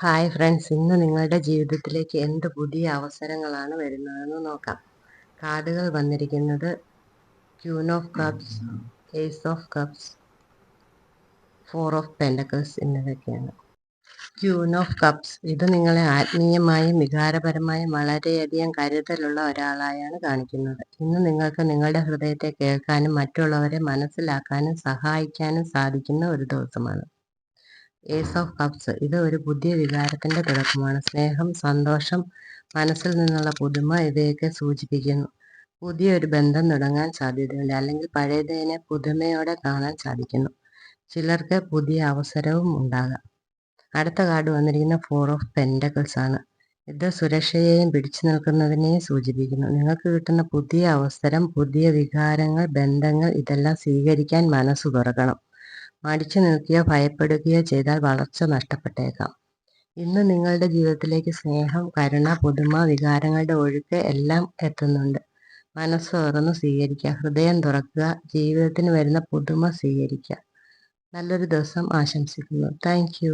Hi friends ഇന്ന് നിങ്ങളുടെ ജീവിതത്തിലേക്ക് എന്ത് പുതിയ അവസരങ്ങളാണ് വരുന്നതെന്ന് നോക്കാം. കാർഡുകൾ വന്നിരിക്കുന്നത് queen of cups ace of cups four of pentacles എന്നിവയൊക്കെയാണ്. ക്യൂൻ ഓഫ് കപ്സ് ഇത് നിങ്ങളെ ആത്മീയമായും വികാരപരമായും വളരെയധികം കരുതലുള്ള ഒരാളായാണ് കാണിക്കുന്നത്. ഇന്ന് നിങ്ങൾക്ക് നിങ്ങളുടെ ഹൃദയത്തെ കേൾക്കാനും മറ്റുള്ളവരെ മനസ്സിലാക്കാനും സഹായിക്കാനും സാധിക്കുന്ന ഒരു ദിവസമാണ്. ഏസ് ഓഫ് കപ്സ് ഇത് ഒരു പുതിയ വികാരത്തിന്റെ തുടക്കമാണ്. സ്നേഹം സന്തോഷം മനസ്സിൽ നിന്നുള്ള പുതുമ ഇവയൊക്കെ സൂചിപ്പിക്കുന്നു. പുതിയൊരു ബന്ധം തുടങ്ങാൻ സാധ്യതയുണ്ട്. അല്ലെങ്കിൽ പഴയതിനെ പുതുമയോടെ കാണാൻ സാധിക്കുന്നു. ചിലർക്ക് പുതിയ അവസരവും ഉണ്ടാകാം. അടുത്ത കാർഡ് വന്നിരിക്കുന്ന ഫോർ ഓഫ് പെൻഡക്കിൾസ് ആണ്. ഇത് സുരക്ഷയെയും പിടിച്ചു നിൽക്കുന്നതിനെയും സൂചിപ്പിക്കുന്നു. നിങ്ങൾക്ക് കിട്ടുന്ന പുതിയ അവസരം പുതിയ വികാരങ്ങൾ ബന്ധങ്ങൾ ഇതെല്ലാം സ്വീകരിക്കാൻ മനസ്സ് തുറക്കണം. മടിച്ചു നിൽക്കുകയോ ഭയപ്പെടുകയോ ചെയ്താൽ വളർച്ച നഷ്ടപ്പെട്ടേക്കാം. ഇന്ന് നിങ്ങളുടെ ജീവിതത്തിലേക്ക് സ്നേഹം കരുണ പുതുമ വികാരങ്ങളുടെ ഒഴുക്ക് എല്ലാം എത്തുന്നുണ്ട്. മനസ്സ് തുറന്ന് സ്വീകരിക്കുക. ഹൃദയം തുറക്കുക. ജീവിതത്തിന് വരുന്ന പുതുമ സ്വീകരിക്കുക. നല്ലൊരു ദിവസം ആശംസിക്കുന്നു. താങ്ക്